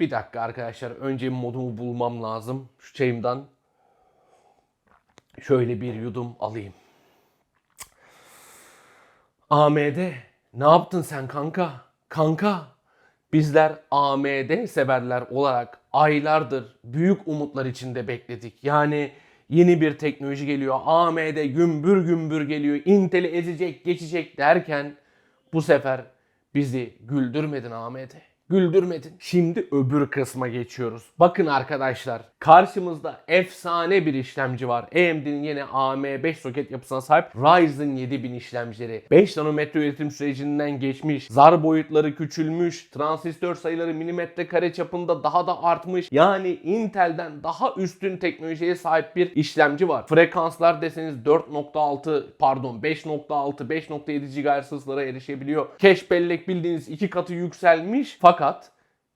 Bir dakika arkadaşlar. Önce modumu bulmam lazım. Şu çayımdan şöyle bir yudum alayım. AMD ne yaptın sen kanka? Kanka bizler AMD severler olarak aylardır büyük umutlar içinde bekledik. Yani yeni bir teknoloji geliyor. AMD gümbür gümbür geliyor. Intel'i ezecek, geçecek derken bu sefer bizi güldürmedin AMD. Güldürmedin. Şimdi öbür kısma geçiyoruz. Bakın arkadaşlar karşımızda efsane bir işlemci var. AMD'nin yine AM5 soket yapısına sahip Ryzen 7000 işlemcileri. 5 nanometre üretim sürecinden geçmiş. Zar boyutları küçülmüş. Transistör sayıları milimetre kare çapında daha da artmış. Yani Intel'den daha üstün teknolojiye sahip bir işlemci var. Frekanslar deseniz 4.6 pardon 5.6 5.7 GHz hızlara erişebiliyor. Cache bellek bildiğiniz iki katı yükselmiş. Fakat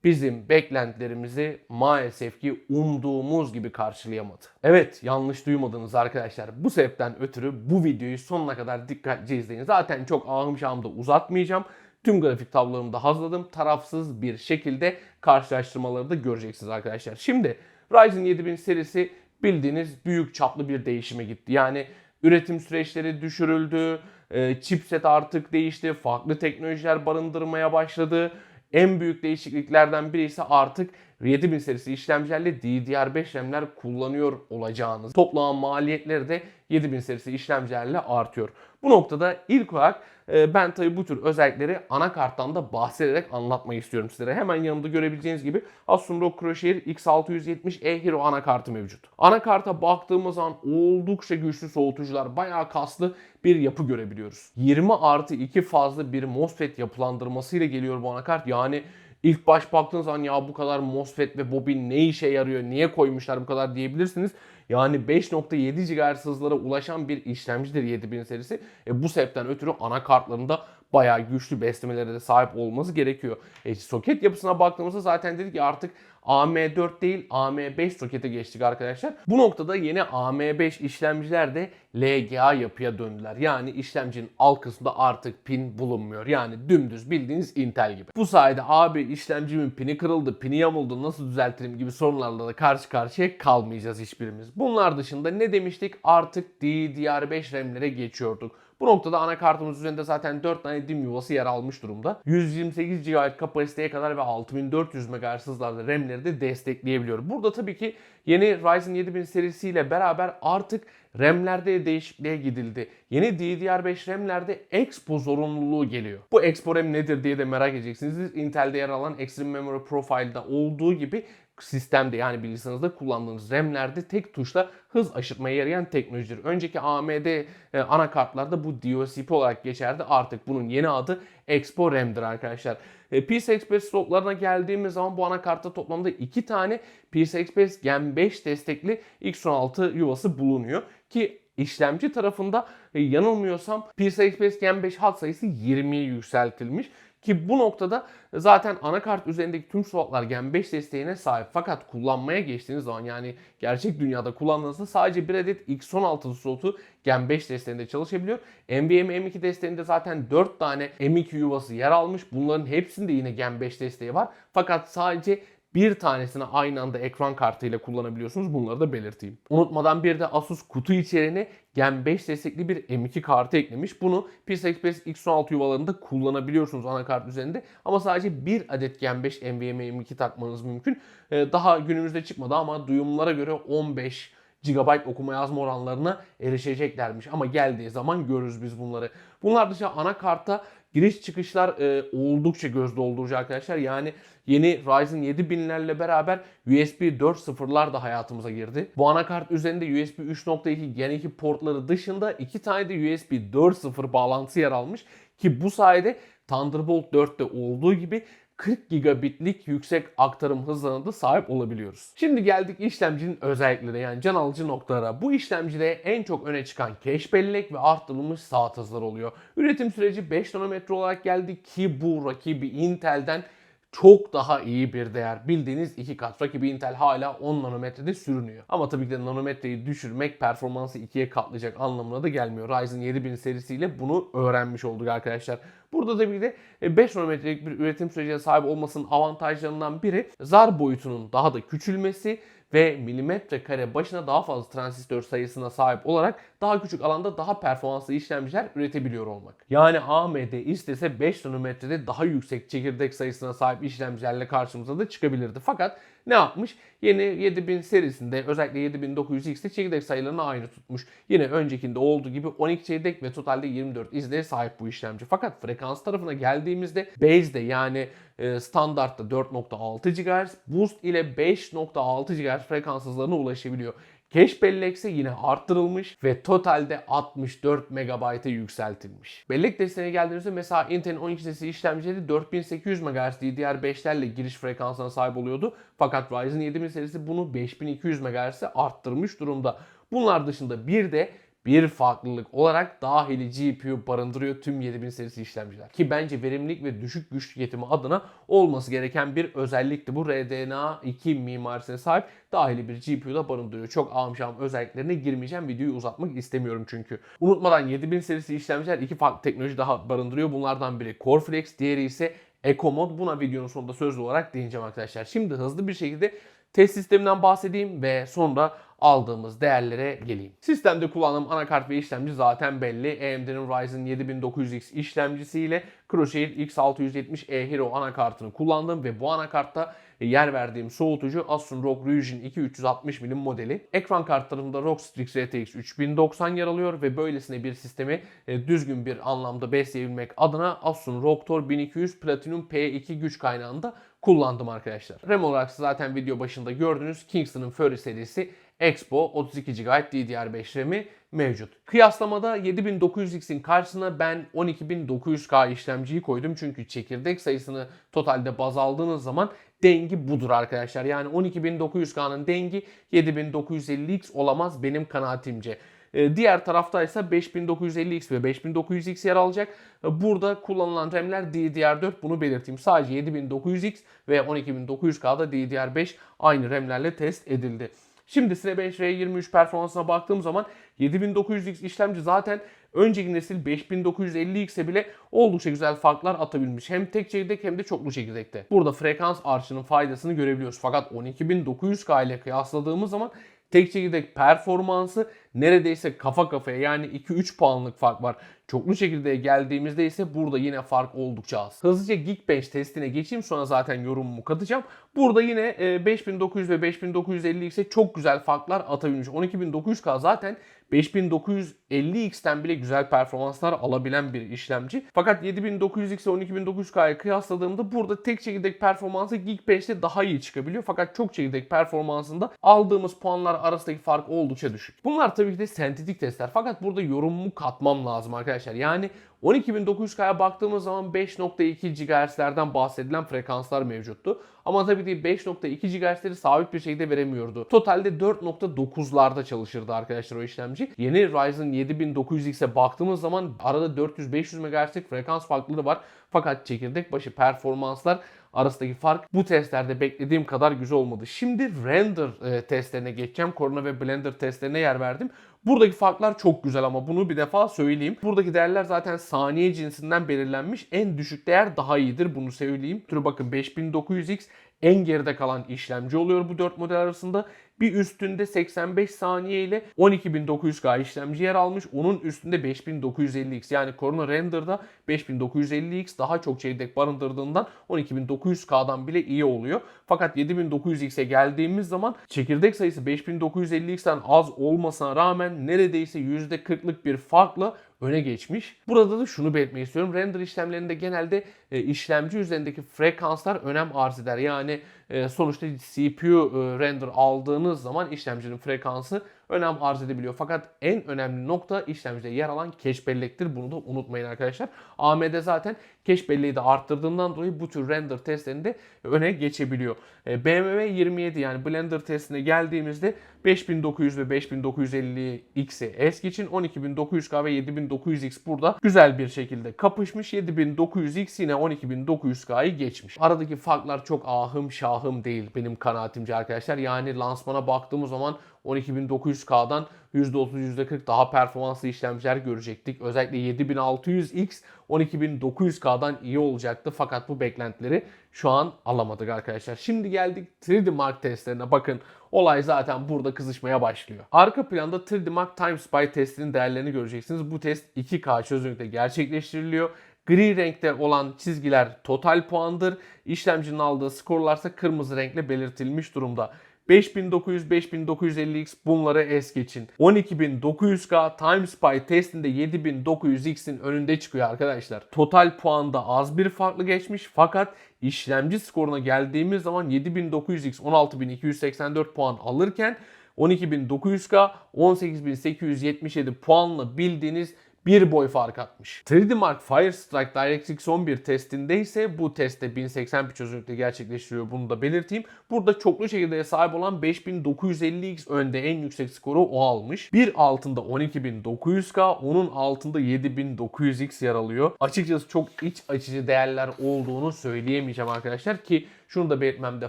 bizim beklentilerimizi maalesef ki umduğumuz gibi karşılayamadı. Evet yanlış duymadınız arkadaşlar. Bu sebepten ötürü bu videoyu sonuna kadar dikkatli izleyin. Zaten çok ahım şahım da uzatmayacağım. Tüm grafik tablolarımı da hazırladım. Tarafsız bir şekilde karşılaştırmaları da göreceksiniz arkadaşlar. Şimdi Ryzen 7000 serisi bildiğiniz büyük çaplı bir değişime gitti. Yani üretim süreçleri düşürüldü, e, chipset artık değişti, farklı teknolojiler barındırmaya başladı. En büyük değişikliklerden biri ise artık 7000 serisi işlemcilerle DDR5 RAM'ler kullanıyor olacağınız. Toplam maliyetleri de 7000 serisi işlemcilerle artıyor. Bu noktada ilk olarak e, ben tabii bu tür özellikleri anakarttan da bahsederek anlatmak istiyorum sizlere. Hemen yanımda görebileceğiniz gibi Asus ROG Crosshair X670E Hero anakartı mevcut. Anakarta baktığımız zaman oldukça güçlü soğutucular, bayağı kaslı bir yapı görebiliyoruz. 20 artı 2 fazla bir MOSFET yapılandırmasıyla geliyor bu anakart. Yani ilk baş baktığınız zaman ya bu kadar MOSFET ve bobin ne işe yarıyor, niye koymuşlar bu kadar diyebilirsiniz. Yani 5.7 GHz hızlara ulaşan bir işlemcidir 7000 serisi. E bu sebepten ötürü anakartlarında bayağı güçlü beslemelere de sahip olması gerekiyor. E, soket yapısına baktığımızda zaten dedik ki artık AM4 değil AM5 sokete geçtik arkadaşlar. Bu noktada yeni AM5 işlemciler de LGA yapıya döndüler. Yani işlemcinin alt kısmında artık pin bulunmuyor. Yani dümdüz bildiğiniz Intel gibi. Bu sayede abi işlemcimin pini kırıldı, pini yamuldu nasıl düzeltirim gibi sorunlarla da karşı karşıya kalmayacağız hiçbirimiz. Bunlar dışında ne demiştik? Artık DDR5 RAM'lere geçiyorduk. Bu noktada anakartımız üzerinde zaten 4 tane DIMM yuvası yer almış durumda. 128 GB kapasiteye kadar ve 6400 MHz hızlarda RAM'leri de destekleyebiliyor. Burada tabii ki yeni Ryzen 7000 serisiyle beraber artık RAM'lerde değişikliğe gidildi. Yeni DDR5 RAM'lerde Expo zorunluluğu geliyor. Bu Expo RAM nedir diye de merak edeceksiniz. Intel'de yer alan Extreme Memory Profile'da olduğu gibi sistemde yani bilgisayarınızda kullandığınız RAM'lerde tek tuşla hız aşırtmaya yarayan teknolojidir. Önceki AMD e, anakartlarda bu DOCP olarak geçerdi. Artık bunun yeni adı Expo RAM'dir arkadaşlar. E, PCI Express slotlarına geldiğimiz zaman bu anakartta toplamda 2 tane PCI Express Gen 5 destekli X16 yuvası bulunuyor. Ki işlemci tarafında e, yanılmıyorsam PCI Express Gen 5 hat sayısı 20'ye yükseltilmiş. Ki bu noktada zaten anakart üzerindeki tüm slotlar Gen 5 desteğine sahip. Fakat kullanmaya geçtiğiniz zaman yani gerçek dünyada kullandığınızda sadece bir adet X16 slotu Gen 5 desteğinde çalışabiliyor. NVMe M2 desteğinde zaten 4 tane M2 yuvası yer almış. Bunların hepsinde yine Gen 5 desteği var. Fakat sadece bir tanesini aynı anda ekran kartıyla kullanabiliyorsunuz. Bunları da belirteyim. Unutmadan bir de Asus kutu içeriğine Gen 5 destekli bir M2 kartı eklemiş. Bunu PCI Express X16 yuvalarında kullanabiliyorsunuz anakart üzerinde. Ama sadece bir adet Gen 5 NVMe M2 takmanız mümkün. Ee, Daha günümüzde çıkmadı ama duyumlara göre 15 GB okuma yazma oranlarına erişeceklermiş. Ama geldiği zaman görürüz biz bunları. Bunlar dışında anakartta giriş çıkışlar e, oldukça göz doldurucu arkadaşlar. Yani yeni Ryzen 7000'lerle beraber USB 4.0'lar da hayatımıza girdi. Bu anakart üzerinde USB 3.2 Gen 2 portları dışında iki tane de USB 4.0 bağlantısı yer almış. Ki bu sayede Thunderbolt 4'te olduğu gibi 40 gigabitlik yüksek aktarım hızlarına da sahip olabiliyoruz. Şimdi geldik işlemcinin özelliklerine yani can alıcı noktalara. Bu işlemcide en çok öne çıkan cache bellek ve arttırılmış saat hızları oluyor. Üretim süreci 5 nanometre olarak geldi ki bu rakibi Intel'den çok daha iyi bir değer. Bildiğiniz iki kat. Rakibi Intel hala 10 nanometrede sürünüyor. Ama tabii ki de nanometreyi düşürmek performansı ikiye katlayacak anlamına da gelmiyor. Ryzen 7000 serisiyle bunu öğrenmiş olduk arkadaşlar. Burada tabii ki de e, 5 nanometrelik bir üretim sürecine sahip olmasının avantajlarından biri zar boyutunun daha da küçülmesi ve milimetre kare başına daha fazla transistör sayısına sahip olarak daha küçük alanda daha performanslı işlemciler üretebiliyor olmak. Yani AMD istese 5 nanometrede daha yüksek çekirdek sayısına sahip işlemcilerle karşımıza da çıkabilirdi. Fakat ne yapmış? Yeni 7000 serisinde özellikle 7900X'te çekirdek sayılarını aynı tutmuş. Yine öncekinde olduğu gibi 12 çekirdek ve totalde 24 izleye sahip bu işlemci. Fakat frekans tarafına geldiğimizde base'de yani e, standartta 4.6 GHz, boost ile 5.6 GHz frekans hızlarına ulaşabiliyor. Cache bellek ise yine arttırılmış ve totalde 64 MB'a yükseltilmiş. Bellek desteğine geldiğimizde mesela Intel'in 12 sesi işlemcileri 4800 MHz DDR5'lerle giriş frekansına sahip oluyordu. Fakat Ryzen 7000 serisi bunu 5200 MHz'e arttırmış durumda. Bunlar dışında bir de bir farklılık olarak dahili GPU barındırıyor tüm 7000 serisi işlemciler. Ki bence verimlilik ve düşük güç tüketimi adına olması gereken bir özellikti. Bu RDNA 2 mimarisine sahip dahili bir GPU da barındırıyor. Çok amşam özelliklerine girmeyeceğim. Videoyu uzatmak istemiyorum çünkü. Unutmadan 7000 serisi işlemciler iki farklı teknoloji daha barındırıyor. Bunlardan biri Coreflex, diğeri ise Eco Mod. Buna videonun sonunda sözlü olarak değineceğim arkadaşlar. Şimdi hızlı bir şekilde test sisteminden bahsedeyim ve sonra aldığımız değerlere geleyim. Sistemde kullandığım anakart ve işlemci zaten belli. AMD'nin Ryzen 7900X işlemcisiyle Crosshair X670E Hero anakartını kullandım ve bu anakartta yer verdiğim soğutucu Asus ROG Ryujin 2 360 mm modeli. Ekran kartlarımda ROG Strix RTX 3090 yer alıyor ve böylesine bir sistemi e, düzgün bir anlamda besleyebilmek adına Asus ROG Tor 1200 Platinum P2 güç kaynağında kullandım arkadaşlar. RAM olarak zaten video başında gördüğünüz Kingston'ın Fury serisi Expo 32 GB DDR5 RAM'i mevcut. Kıyaslamada 7900X'in karşısına ben 12900K işlemciyi koydum. Çünkü çekirdek sayısını totalde baz aldığınız zaman dengi budur arkadaşlar. Yani 12900K'nın dengi 7950X olamaz benim kanaatimce. Ee, diğer tarafta ise 5950X ve 5900X yer alacak. Ee, burada kullanılan RAM'ler DDR4 bunu belirteyim. Sadece 7900X ve 12900K'da DDR5 aynı RAM'lerle test edildi. Şimdi Cine 5 R23 performansına baktığım zaman 7900X işlemci zaten önceki nesil 5950X'e bile oldukça güzel farklar atabilmiş. Hem tek çekirdek hem de çoklu çekirdekte. Burada frekans artışının faydasını görebiliyoruz. Fakat 12900K ile kıyasladığımız zaman tek çekirdek performansı neredeyse kafa kafaya yani 2-3 puanlık fark var. Çoklu çekirdeğe geldiğimizde ise burada yine fark oldukça az. Hızlıca Geekbench testine geçeyim sonra zaten yorumumu katacağım. Burada yine 5900 ve 5950 ise çok güzel farklar atabilmiş. 12900K zaten 5950X'ten bile güzel performanslar alabilen bir işlemci. Fakat 7900X ve 12900K'ya kıyasladığımda burada tek çekirdek performansı Geekbench'te daha iyi çıkabiliyor. Fakat çok çekirdek performansında aldığımız puanlar arasındaki fark oldukça düşük. Bunlar tabii ki de sentetik testler. Fakat burada yorumumu katmam lazım arkadaşlar. Yani 12900K'ya baktığımız zaman 5.2 GHz'lerden bahsedilen frekanslar mevcuttu. Ama tabii ki 5.2 GHz'leri sabit bir şekilde veremiyordu. Totalde 4.9'larda çalışırdı arkadaşlar o işlemci. Yeni Ryzen 7900X'e baktığımız zaman arada 400-500 MHz'lik frekans farklılığı var. Fakat çekirdek başı performanslar arasındaki fark bu testlerde beklediğim kadar güzel olmadı. Şimdi render e, testlerine geçeceğim. Corona ve Blender testlerine yer verdim. Buradaki farklar çok güzel ama bunu bir defa söyleyeyim. Buradaki değerler zaten saniye cinsinden belirlenmiş. En düşük değer daha iyidir bunu söyleyeyim. Türü bakın 5900X en geride kalan işlemci oluyor bu 4 model arasında. Bir üstünde 85 saniye ile 12900K işlemci yer almış. Onun üstünde 5950X yani Corona Render'da 5950X daha çok çekirdek barındırdığından 12900K'dan bile iyi oluyor. Fakat 7900X'e geldiğimiz zaman çekirdek sayısı 5950X'ten az olmasına rağmen neredeyse %40'lık bir farkla öne geçmiş. Burada da şunu belirtmek istiyorum. Render işlemlerinde genelde e, işlemci üzerindeki frekanslar önem arz eder. Yani e, sonuçta CPU e, render aldığınız zaman işlemcinin frekansı önem arz edebiliyor. Fakat en önemli nokta işlemcide yer alan cache bellektir. Bunu da unutmayın arkadaşlar. AMD zaten cache belleği de arttırdığından dolayı bu tür render testlerinde öne geçebiliyor. E, BMW 27 yani Blender testine geldiğimizde 5900 ve 5950 X'i es geçin. 12900K ve 7900X burada güzel bir şekilde kapışmış. 7900X yine 12900K'yı geçmiş. Aradaki farklar çok ahım şahım değil benim kanaatimce arkadaşlar. Yani lansmana baktığımız zaman 12900K'dan %30 %40 daha performanslı işlemciler görecektik. Özellikle 7600X 12900K'dan iyi olacaktı fakat bu beklentileri şu an alamadık arkadaşlar. Şimdi geldik 3D Mark testlerine bakın. Olay zaten burada kızışmaya başlıyor. Arka planda 3D Mark Time Spy testinin değerlerini göreceksiniz. Bu test 2K çözünürlükte gerçekleştiriliyor. Gri renkte olan çizgiler total puandır. İşlemcinin aldığı skorlarsa kırmızı renkle belirtilmiş durumda. 5900, 5950X bunları es geçin. 12900K Time Spy testinde 7900X'in önünde çıkıyor arkadaşlar. Total puanda az bir farklı geçmiş fakat işlemci skoruna geldiğimiz zaman 7900X 16284 puan alırken 12900K 18877 puanla bildiğiniz bir boy fark atmış. 3D Mark Firestrike DirectX 11 testinde ise bu testte 1080p çözünürlükte gerçekleştiriyor. Bunu da belirteyim. Burada çoklu çekirdeğe sahip olan 5950X önde en yüksek skoru o almış. Bir altında 12900K, onun altında 7900X yer alıyor. Açıkçası çok iç açıcı değerler olduğunu söyleyemeyeceğim arkadaşlar ki şunu da belirtmemde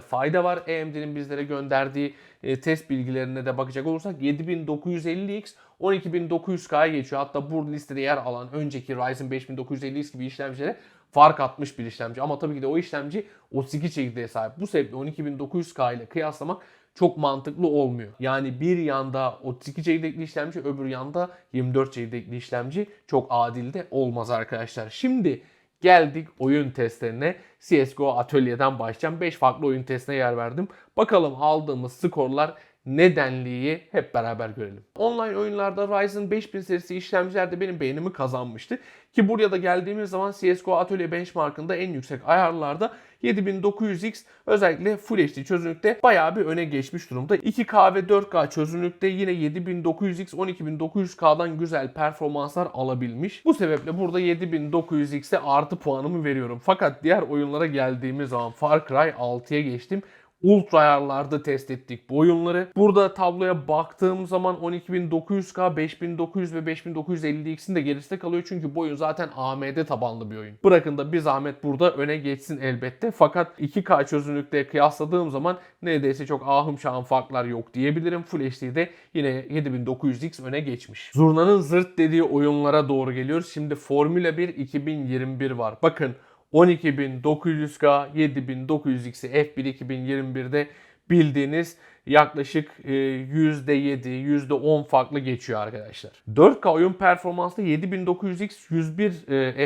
fayda var. AMD'nin bizlere gönderdiği e, test bilgilerine de bakacak olursak 7950X 12900K'ya geçiyor. Hatta bu listede yer alan önceki Ryzen 5950X gibi işlemcilere fark atmış bir işlemci. Ama tabii ki de o işlemci 32 çekirdeğe sahip. Bu sebeple 12900K ile kıyaslamak çok mantıklı olmuyor. Yani bir yanda 32 çekirdekli işlemci öbür yanda 24 çekirdekli işlemci çok adil de olmaz arkadaşlar. Şimdi geldik oyun testlerine. CSGO atölyeden başlayacağım. 5 farklı oyun testine yer verdim. Bakalım aldığımız skorlar nedenliği hep beraber görelim. Online oyunlarda Ryzen 5000 serisi işlemcilerde benim beğenimi kazanmıştı. Ki buraya da geldiğimiz zaman CSGO Atölye Benchmark'ında en yüksek ayarlarda 7900X özellikle Full HD çözünürlükte bayağı bir öne geçmiş durumda. 2K ve 4K çözünürlükte yine 7900X 12900K'dan güzel performanslar alabilmiş. Bu sebeple burada 7900X'e artı puanımı veriyorum. Fakat diğer oyunlara geldiğimiz zaman Far Cry 6'ya geçtim ultra ayarlarda test ettik bu oyunları. Burada tabloya baktığım zaman 12900K, 5900 ve 5950X'in de gerisinde kalıyor. Çünkü bu oyun zaten AMD tabanlı bir oyun. Bırakın da bir zahmet burada öne geçsin elbette. Fakat 2K çözünürlükte kıyasladığım zaman neredeyse çok ahım şahım farklar yok diyebilirim. Full HD'de yine 7900X öne geçmiş. Zurna'nın zırt dediği oyunlara doğru geliyoruz. Şimdi Formula 1 2021 var. Bakın 12900K, 7900X'i F1 2021'de bildiğiniz yaklaşık %7, %10 farklı geçiyor arkadaşlar. 4K oyun performansı 7900X 101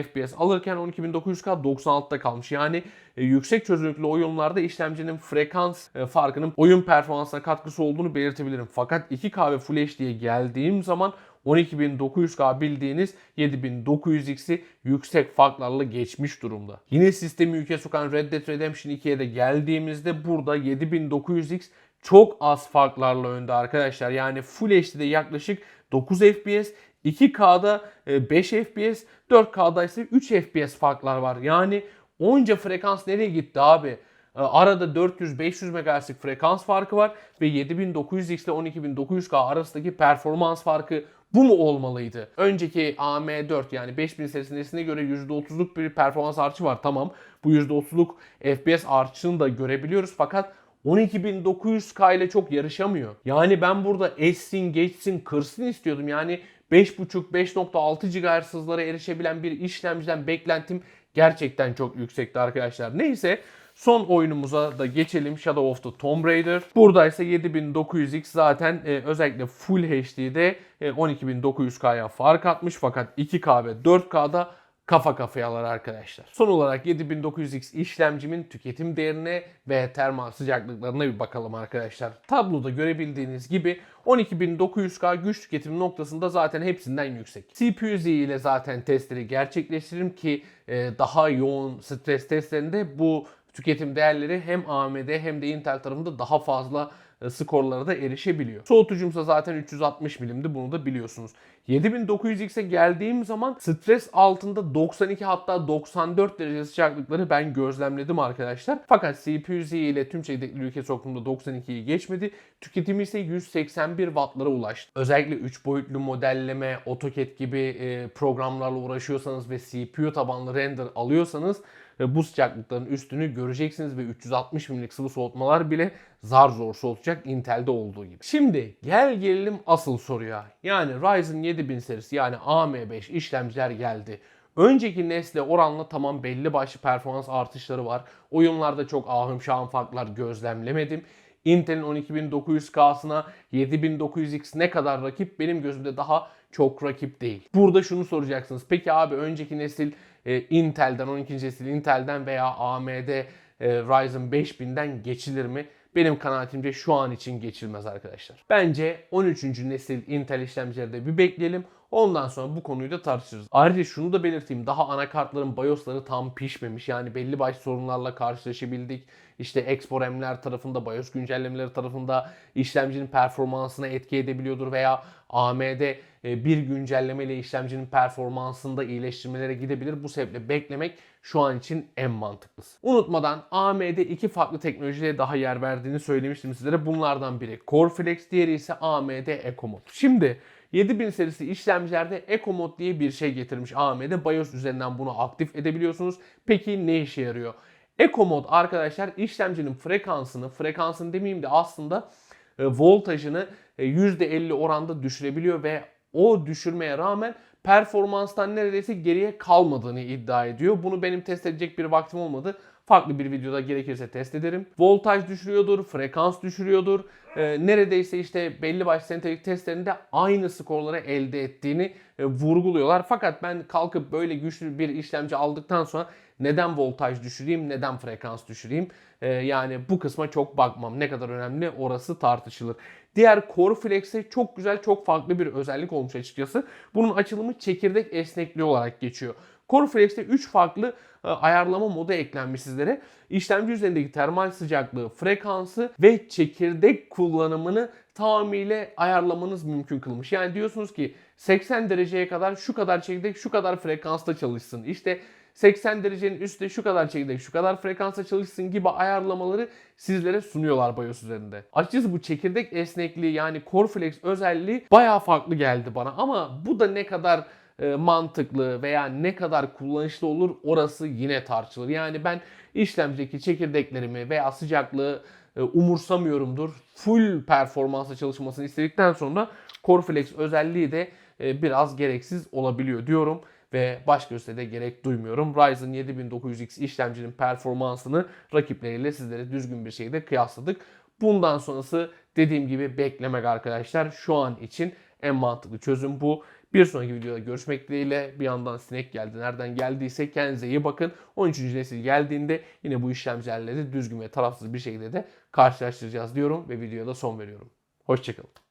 FPS alırken 12900K 96'da kalmış. Yani e, yüksek çözünürlüklü oyunlarda işlemcinin frekans e, farkının oyun performansına katkısı olduğunu belirtebilirim. Fakat 2K ve Full HD'ye geldiğim zaman 12900K bildiğiniz 7900X'i yüksek farklarla geçmiş durumda. Yine sistemi ülke sokan Red Dead Redemption 2'ye de geldiğimizde burada 7900X çok az farklarla önde arkadaşlar. Yani Full HD'de yaklaşık 9 FPS, 2K'da 5 FPS, 4K'da ise 3 FPS farklar var. Yani onca frekans nereye gitti abi? Arada 400-500 MHz'lik frekans farkı var ve 7900X ile 12900K arasındaki performans farkı bu mu olmalıydı? Önceki AM4 yani 5000 serisine göre %30'luk bir performans artışı var. Tamam bu %30'luk FPS artışını da görebiliyoruz fakat 12900K ile çok yarışamıyor. Yani ben burada essin, geçsin, kırsın istiyordum. Yani 5.5-5.6 GHz hızlara erişebilen bir işlemciden beklentim gerçekten çok yüksekti arkadaşlar. Neyse Son oyunumuza da geçelim Shadow of the Tomb Raider. Burada ise 7900X zaten e, özellikle Full HD'de e, 12900K'ya fark atmış fakat 2K ve 4K'da kafa kafayalar arkadaşlar. Son olarak 7900X işlemcimin tüketim değerine ve termal sıcaklıklarına bir bakalım arkadaşlar. Tabloda görebildiğiniz gibi 12900K güç tüketim noktasında zaten hepsinden yüksek. CPU-Z ile zaten testleri gerçekleştiririm ki e, daha yoğun stres testlerinde bu tüketim değerleri hem AMD hem de Intel tarafında daha fazla e, skorlara da erişebiliyor. Soğutucumsa zaten 360 milimdi bunu da biliyorsunuz. 7900X'e geldiğim zaman stres altında 92 hatta 94 derece sıcaklıkları ben gözlemledim arkadaşlar. Fakat CPU-Z ile tüm çekirdekli ülke soktuğumda 92'yi geçmedi. Tüketimi ise 181 wattlara ulaştı. Özellikle 3 boyutlu modelleme, AutoCAD gibi e, programlarla uğraşıyorsanız ve CPU tabanlı render alıyorsanız bu sıcaklıkların üstünü göreceksiniz ve 360 mm'lik sıvı soğutmalar bile zar zor soğutacak Intel'de olduğu gibi. Şimdi gel gelelim asıl soruya. Yani Ryzen 7000 serisi yani AM5 işlemciler geldi. Önceki nesle oranla tamam belli başlı performans artışları var. Oyunlarda çok ahım şahım farklar gözlemlemedim. Intel'in 12900K'sına 7900X ne kadar rakip benim gözümde daha çok rakip değil. Burada şunu soracaksınız. Peki abi önceki nesil e, Intel'den 12. nesil Intel'den veya AMD e, Ryzen 5000'den geçilir mi? Benim kanaatimce şu an için geçilmez arkadaşlar. Bence 13. nesil Intel işlemcilerde bir bekleyelim. Ondan sonra bu konuyu da tartışırız. Ayrıca şunu da belirteyim. Daha anakartların BIOS'ları tam pişmemiş. Yani belli başlı sorunlarla karşılaşabildik. İşte Expo RAM'ler tarafında, BIOS güncellemeleri tarafında işlemcinin performansına etki edebiliyordur veya AMD e, bir güncellemeyle işlemcinin performansında iyileştirmelere gidebilir. Bu sebeple beklemek şu an için en mantıklısı. Unutmadan AMD iki farklı teknolojiye daha yer verdiğini söylemiştim sizlere. Bunlardan biri Core Flex, diğeri ise AMD Eco Mode. Şimdi 7000 serisi işlemcilerde Eco Mode diye bir şey getirmiş AMD. BIOS üzerinden bunu aktif edebiliyorsunuz. Peki ne işe yarıyor? Eco Mode arkadaşlar işlemcinin frekansını, frekansını demeyeyim de aslında e, voltajını e, %50 oranda düşürebiliyor ve o düşürmeye rağmen performanstan neredeyse geriye kalmadığını iddia ediyor. Bunu benim test edecek bir vaktim olmadı. Farklı bir videoda gerekirse test ederim. Voltaj düşürüyordur, frekans düşürüyordur. Ee, neredeyse işte belli başlı sentetik testlerinde aynı skorları elde ettiğini e, vurguluyorlar. Fakat ben kalkıp böyle güçlü bir işlemci aldıktan sonra neden voltaj düşüreyim, neden frekans düşüreyim? Ee, yani bu kısma çok bakmam. Ne kadar önemli orası tartışılır. Diğer Core Flex'e çok güzel, çok farklı bir özellik olmuş açıkçası. Bunun açılımı çekirdek esnekliği olarak geçiyor. Core Flex'te 3 farklı e, ayarlama modu eklenmiş sizlere. İşlemci üzerindeki termal sıcaklığı, frekansı ve çekirdek kullanımını tamamıyla ayarlamanız mümkün kılmış. Yani diyorsunuz ki 80 dereceye kadar şu kadar çekirdek şu kadar frekansta çalışsın. İşte 80 derecenin üstte şu kadar çekirdek, şu kadar frekansa çalışsın gibi ayarlamaları sizlere sunuyorlar BIOS üzerinde. Açıkçası bu çekirdek esnekliği yani Core Flex özelliği bayağı farklı geldi bana ama bu da ne kadar mantıklı veya ne kadar kullanışlı olur orası yine tartışılır. Yani ben işlemcideki çekirdeklerimi veya sıcaklığı e, umursamıyorumdur. Full performansla çalışmasını istedikten sonra Core Flex özelliği de e, biraz gereksiz olabiliyor diyorum ve başka üste gerek duymuyorum. Ryzen 7900X işlemcinin performansını rakipleriyle sizlere düzgün bir şekilde kıyasladık. Bundan sonrası dediğim gibi beklemek arkadaşlar. Şu an için en mantıklı çözüm bu. Bir sonraki videoda görüşmek dileğiyle. Bir yandan sinek geldi. Nereden geldiyse kendinize iyi bakın. 13. nesil geldiğinde yine bu işlemcilerle de düzgün ve tarafsız bir şekilde de karşılaştıracağız diyorum ve videoya da son veriyorum. Hoşçakalın.